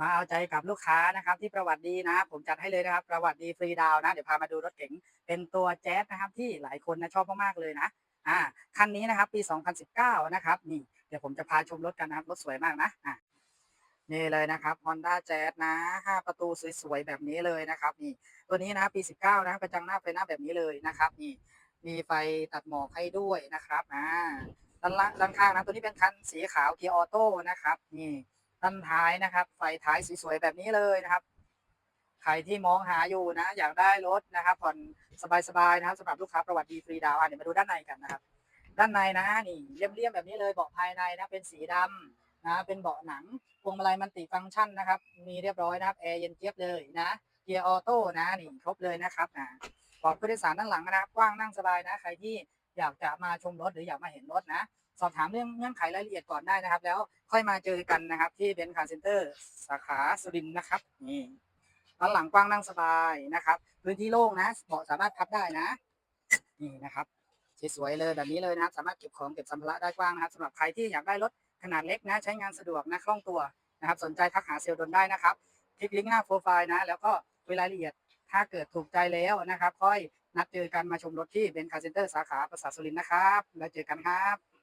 มาเอาใจกับลูกค้านะครับที่ประวัติดีนะ ผมจัดให้เลยนะครับ ประวัติดีฟรีดาวนะ เดี๋ยวพามาดูรถเก๋งเป็นตัวแจ๊สนะครับที่หลายคนนะชอบมากๆเลยนะอ่าคันนี้นะครับปี 2019 นะครับนี่เดี๋ยวผมจะพาชมรถกันนะครับรถสวยมากนะอะนี่เลยนะครับ Honda Jazz นะ 5 ประตูสวยๆแบบนี้เลยนะครับนี่ตัวนี้นะปี 19 นะกระจังหน้าไฟหน้าแบบนี้เลยนะครับนี่มีไฟตัดหมอกให้ด้วยนะครับอ่าด้านล่างด้านข้างนะตัวนี้เป็นคันสีขาวเกียร์ออโต้นะครับนี่ ด้านท้ายนะครับ ไฟท้ายสวยๆแบบนี้เลยนะครับ ใครที่มองหาอยู่นะ อยากได้รถนะครับผ่อนสบายๆนะครับสำหรับลูกค้าประวัติดีฟรีดาวน์อะเดี๋ยวมาดูด้านในกันนะครับ ด้านในนะนี่เลี่ยมๆแบบนี้เลยเบาะภายในนะเป็นสีดำนะเป็นเบาะหนังพวงมาลัยมันติฟังก์ชันนะครับ มีเรียบร้อยนะครับแอร์เย็นเจี๊ยบเลยนะเกียร์ออโต้นะนี่ครบเลยนะครับนะเบาะผู้โดยสารด้านหลังนะครับกว้างนั่งสบายนะ ใครที่ อยากจะมาชมรถหรืออยากมาเห็นรถนะ สอบถามเรื่องเงื่อนไขรายละเอียดก่อนได้นะครับ แล้วค่อยมาเจอกันนะครับ ที่เบนซ์คาร์เซ็นเตอร์สาขาสุรินทร์นะครับนี่ด้านหลังกว้างนั่งสบายนะครับ พื้นที่โล่งนะเบาะสามารถพับได้นะ นี่นะครับสวยๆเลยแบบนี้เลยนะครับ สามารถเก็บของเก็บสัมภาระได้กว้างนะครับสำหรับใครที่อยากได้รถขนาดเล็กนะใช้งานสะดวกนะคล่องตัวนะครับ สนใจทักหาเซลล์ดนได้นะครับ คลิกลิงก์หน้าโปรไฟล์นะ แล้วก็เวลารายละเอียด ถ้าเกิดถูกใจแล้วนะครับ ค่อยนัดเจอกันมาชมรถที่เบนซ์คาร์เซ็นเตอร์สาขาประสาทสุรินทร์นะครับ แล้วเจอกันครับ